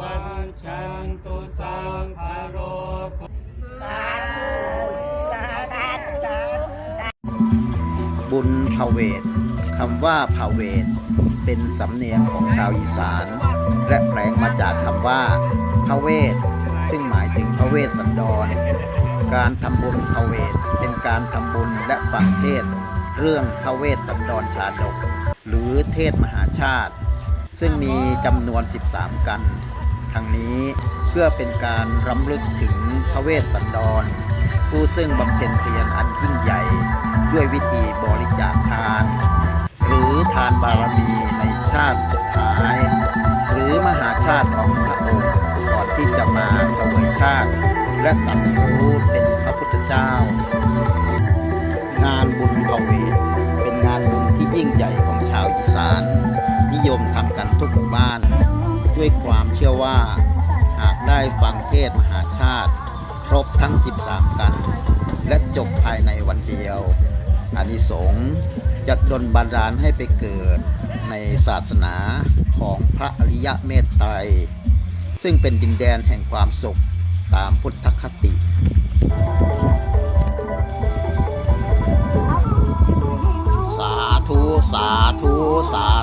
วันชันตุสังคโรสาธุสาธุสาธุบุญภาเวทคำว่าภาเวทเป็นสำเนียงของชาวอีสาน และแปลงมาจากคำว่าพระเวท ซึ่งหมายถึงพระเวสสันดร การทำบุญภาเวทเป็นการทำบุญและฟังเทศ เรื่องพระเวสสันดรชาดก หรือเทศมหาชาติ ซึ่งมีจำนวน 13 กันทั้งนี้เพื่อเป็นการรำลึกถึงพระเวสสันดร ผู้ซึ่งบำเพ็ญเพียรอันยิ่งใหญ่ ด้วยวิธีบริจาคทาน หรือทานบารมีในชาติสุดท้าย หรือมหาชาติของพระองค์ก่อนที่จะมาเสวยชาติ และตัดรู้เป็นพระพุทธเจ้า งานบุญเวทเป็นงานบุญที่ยิ่งใหญ่ นิยมทำกันทุกหมู่บ้าน ด้วยความเชื่อว่า หากได้ฟังเทศมหาชาติ ครบทั้ง 13 กัน และจบภายในวันเดียวอานิสงส์จะดลบันดาลให้ไปเกิดในศาสนาของพระอริยะเมตไตร ซึ่งเป็นดินแดนแห่งความสุขตามพุทธคติสาธุ สาธุ สาธ